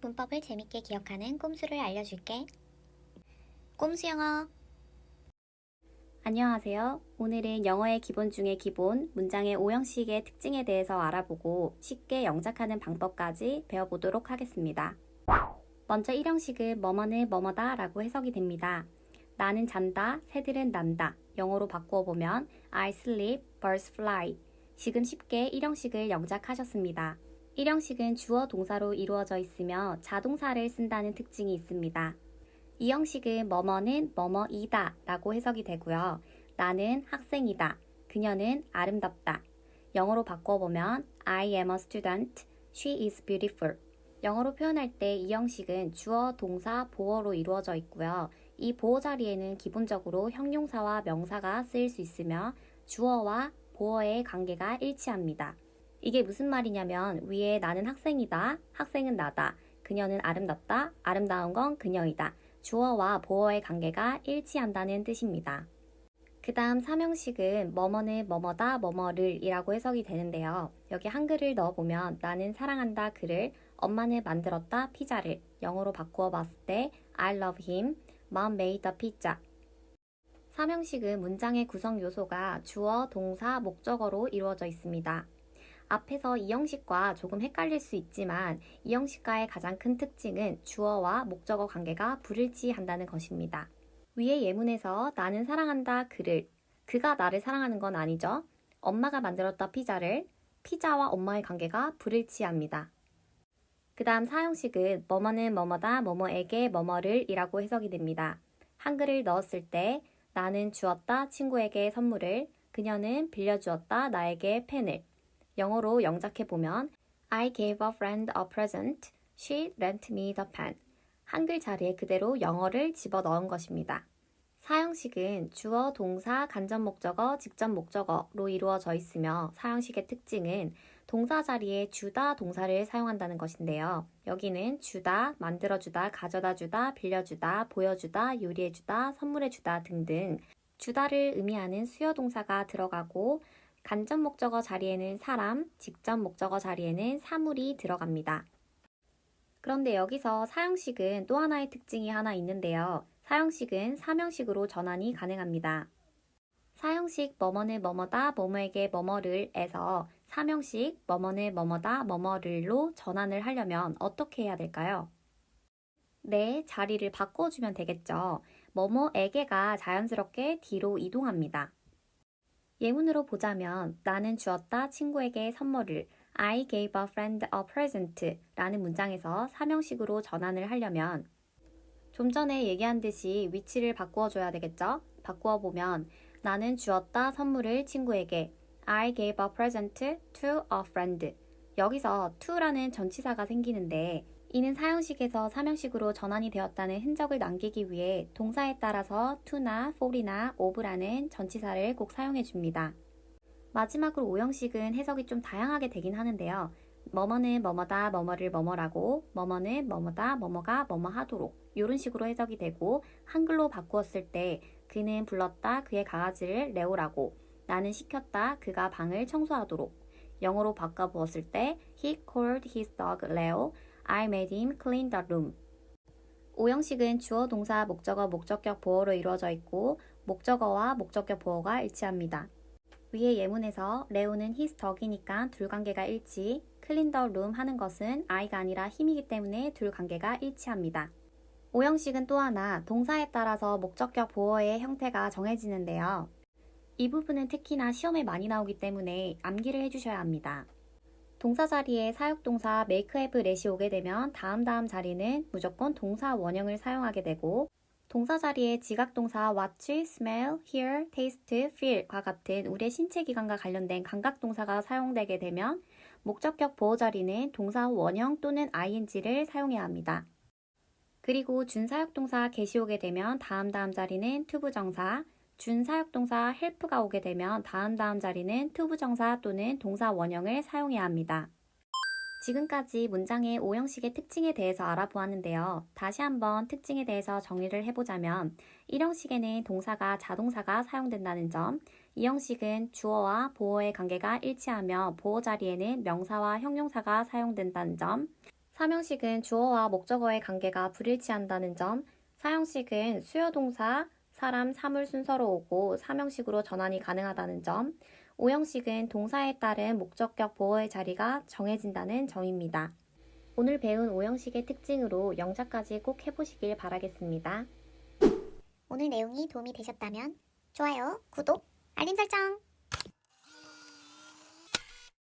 문법을 재밌게 기억하는 꼼수를 알려줄게. 꼼수 영어. 안녕하세요. 오늘은 영어의 기본 중의 기본, 문장의 오형식의 특징에 대해서 알아보고 쉽게 영작하는 방법까지 배워보도록 하겠습니다. 먼저 1형식은 뭐뭐는 뭐뭐다 라고 해석이 됩니다. 나는 잔다, 새들은 난다. 영어로 바꾸어 보면 I sleep, birds fly. 지금 쉽게 1형식을 영작하셨습니다. 1형식은 주어 동사로 이루어져 있으며 자동사를 쓴다는 특징이 있습니다. 이 형식은 뭐뭐는 뭐뭐이다 라고 해석이 되고요. 나는 학생이다. 그녀는 아름답다. 영어로 바꿔보면 I am a student. She is beautiful. 영어로 표현할 때 이 형식은 주어, 동사, 보어로 이루어져 있고요. 이 보어 자리에는 기본적으로 형용사와 명사가 쓰일 수 있으며 주어와 보어의 관계가 일치합니다. 이게 무슨 말이냐면 위에 나는 학생이다. 학생은 나다. 그녀는 아름답다. 아름다운 건 그녀이다. 주어와 보어의 관계가 일치한다는 뜻입니다. 그 다음 삼형식은 뭐뭐는 뭐뭐다 뭐뭐를 이라고 해석이 되는데요. 여기 한글을 넣어보면 나는 사랑한다 그를 엄마는 만들었다 피자를 영어로 바꾸어 봤을 때 I love him, mom made the pizza 삼형식은 문장의 구성 요소가 주어, 동사, 목적어로 이루어져 있습니다. 앞에서 이 형식과 조금 헷갈릴 수 있지만 이 형식과의 가장 큰 특징은 주어와 목적어 관계가 불일치한다는 것입니다. 위의 예문에서 나는 사랑한다 그를 그가 나를 사랑하는 건 아니죠. 엄마가 만들었다 피자를 피자와 엄마의 관계가 불일치합니다. 그 다음 사형식은 뭐뭐는 뭐뭐다 뭐뭐에게 뭐뭐를 이라고 해석이 됩니다. 한글을 넣었을 때 나는 주었다 친구에게 선물을 그녀는 빌려주었다 나에게 펜을 영어로 영작해 보면 I gave a friend a present. She lent me the pen. 한글 자리에 그대로 영어를 집어 넣은 것입니다. 사형식은 주어, 동사, 간접 목적어, 직접 목적어로 이루어져 있으며 사형식의 특징은 동사 자리에 주다 동사를 사용한다는 것인데요. 여기는 주다, 만들어주다, 가져다주다, 빌려주다, 보여주다, 요리해주다, 선물해주다 등등 주다를 의미하는 수요 동사가 들어가고 간접 목적어 자리에는 사람, 직접 목적어 자리에는 사물이 들어갑니다. 그런데 여기서 사형식은 또 하나의 특징이 하나 있는데요. 사형식은 사명식으로 전환이 가능합니다. 사형식 뭐뭐는 뭐뭐다 뭐뭐에게 뭐뭐를 에서 사명식 뭐뭐는 뭐뭐다 뭐뭐를로 전환을 하려면 어떻게 해야 될까요? 네, 자리를 바꿔주면 되겠죠. 뭐뭐에게가 자연스럽게 뒤로 이동합니다. 예문으로 보자면 나는 주었다 친구에게 선물을 I gave a friend a present 라는 문장에서 사명식으로 전환을 하려면 좀 전에 얘기한 듯이 위치를 바꾸어 줘야 되겠죠? 바꾸어 보면 나는 주었다 선물을 친구에게 I gave a present to a friend 여기서 to라는 전치사가 생기는데 이는 사형식에서 사명식으로 전환이 되었다는 흔적을 남기기 위해 동사에 따라서 to나 for이나 of라는 전치사를 꼭 사용해 줍니다. 마지막으로 오형식은 해석이 좀 다양하게 되긴 하는데요. 뭐뭐는 뭐뭐다 뭐뭐를 뭐뭐라고 뭐뭐는 뭐뭐다 뭐뭐가 뭐뭐 하도록 이런 식으로 해석이 되고 한글로 바꾸었을 때 그는 불렀다 그의 강아지를 레오라고 나는 시켰다 그가 방을 청소하도록 영어로 바꿔 보았을 때 he called his dog Leo I made him clean the room. 오형식은 주어, 동사, 목적어, 목적격, 보어로 이루어져 있고 목적어와 목적격, 보어가 일치합니다. 위의 예문에서 레오는 his dog이니까 둘 관계가 일치, clean the room 하는 것은 I가 아니라 힘이기 때문에 둘 관계가 일치합니다. 오형식은 또 하나 동사에 따라서 목적격, 보어의 형태가 정해지는데요. 이 부분은 특히나 시험에 많이 나오기 때문에 암기를 해주셔야 합니다. 동사 자리에 사역동사 make, have, let이 오게 되면 다음 다음 자리는 무조건 동사 원형을 사용하게 되고 동사 자리에 지각동사 watch, smell, hear, taste, feel과 같은 우리의 신체 기관과 관련된 감각 동사가 사용되게 되면 목적격 보호 자리는 동사 원형 또는 ing를 사용해야 합니다. 그리고 준사역동사 get이 오게 되면 다음 다음 자리는 투부정사, 준사역동사 help가 오게 되면 다음 다음 자리는 투부정사 또는 동사 원형을 사용해야 합니다. 지금까지 문장의 오형식의 특징에 대해서 알아보았는데요. 다시 한번 특징에 대해서 정리를 해보자면 1형식에는 동사가 자동사가 사용된다는 점, 2형식은 주어와 보어의 관계가 일치하며 보어 자리에는 명사와 형용사가 사용된다는 점, 삼형식은 주어와 목적어의 관계가 불일치한다는 점, 사형식은 수요 동사, 사람, 사물 순서로 오고 삼형식으로 전환이 가능하다는 점, 오형식은 동사에 따른 목적격 보어의 자리가 정해진다는 점입니다. 오늘 배운 오형식의 특징으로 영작까지 꼭 해보시길 바라겠습니다. 오늘 내용이 도움이 되셨다면 좋아요, 구독, 알림 설정